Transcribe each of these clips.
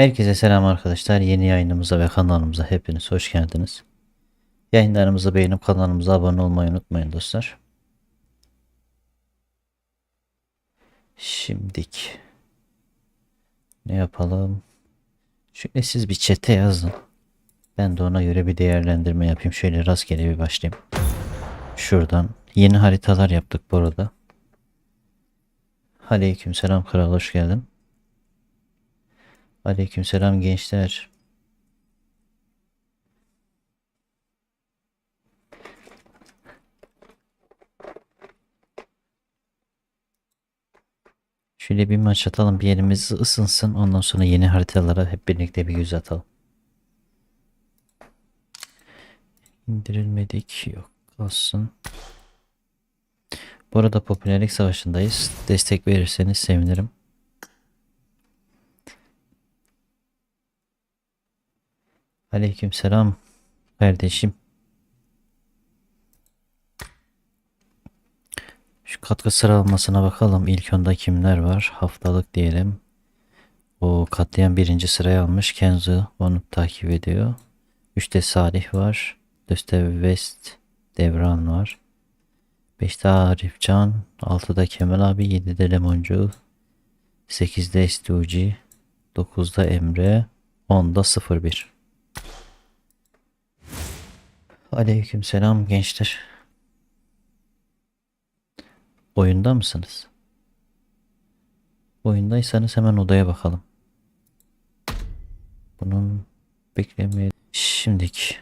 Herkese selam arkadaşlar. Yeni yayınımıza ve kanalımıza hepiniz hoş geldiniz. Yayınlarımızı beğenip kanalımıza abone olmayı unutmayın dostlar. Şimdik ne yapalım? Şöyle siz bir çete yazın. Ben de ona göre bir değerlendirme yapayım. Şöyle rastgele bir başlayayım. Şuradan yeni haritalar yaptık bu arada. Aleykümselam kral hoş geldin. Aleykümselam gençler. Şöyle bir maç atalım bir yerimiz ısınsın ondan sonra yeni haritalara hep birlikte bir göz atalım. İndirilmedik yok olsun. Bu arada popülerlik savaşındayız. Destek verirseniz sevinirim. Aleykümselam kardeşim. Şu katkı sıralamasına bakalım. İlk onda kimler var? Haftalık diyelim. O katliam birinci sıraya almış. Kenzo onu takip ediyor. Üçte Salih var. Dörtte West Devran var. Beşte Arif Can. Altıda Kemal abi. Yedide Lemoncu. Sekizde Estuci. Dokuzda Emre. Onda 01. Aleykümselam gençler. Oyunda mısınız? Oyundaysanız hemen odaya bakalım. Bunun beklemeye... Şimdiki.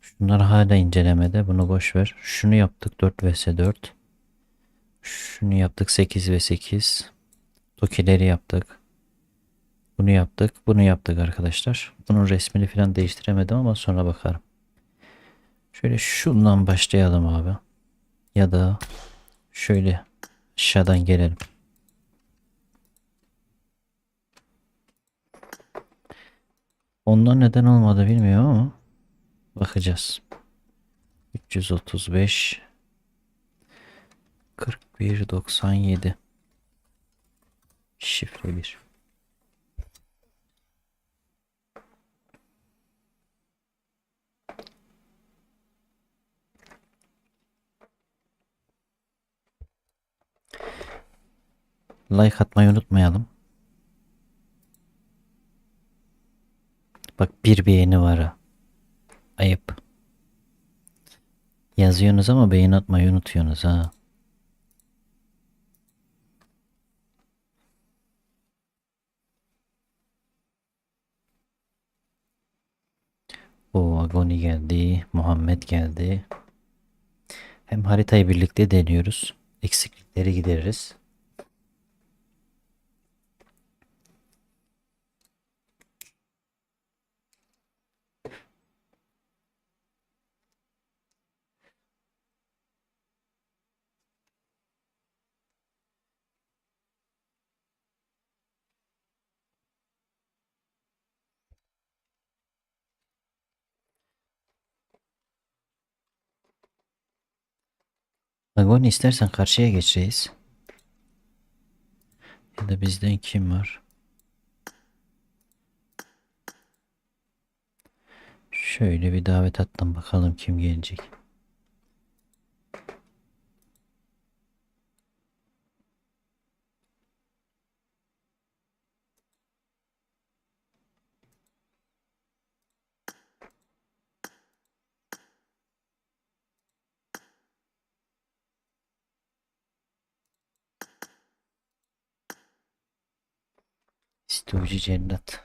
Şunlar hala incelemede. Bunu boş ver. Şunu yaptık 4 vs 4. Şunu yaptık 8 ve 8. Tokileri yaptık. Bunu yaptık. Bunu yaptık arkadaşlar. Bunun resmini falan değiştiremedim ama sonra bakarım. Şöyle şundan başlayalım abi. Ya da şöyle aşağıdan gelelim. Onlar neden olmadı bilmiyorum ama bakacağız. 335 41 97 şifre 1 Like atmayı unutmayalım. Bak bir beğeni var ha. Ayıp. Yazıyorsunuz ama beğeni atmayı unutuyorsunuz ha. O Agoni geldi. Muhammed geldi. Hem haritayı birlikte deniyoruz. Eksiklikleri gideririz. Agoni istersen karşıya geç reis. Ya da bizden kim var? Şöyle bir davet attım bakalım kim gelecek. istiyorcu cennet.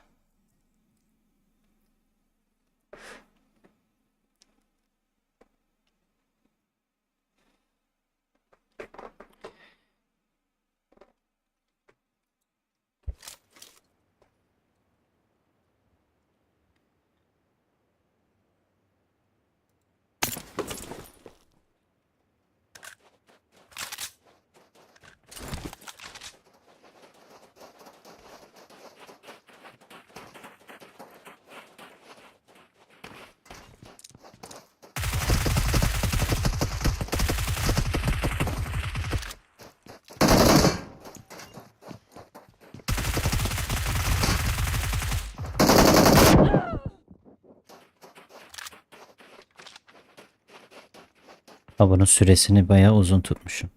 Ha bunun süresini bayağı uzun tutmuşum.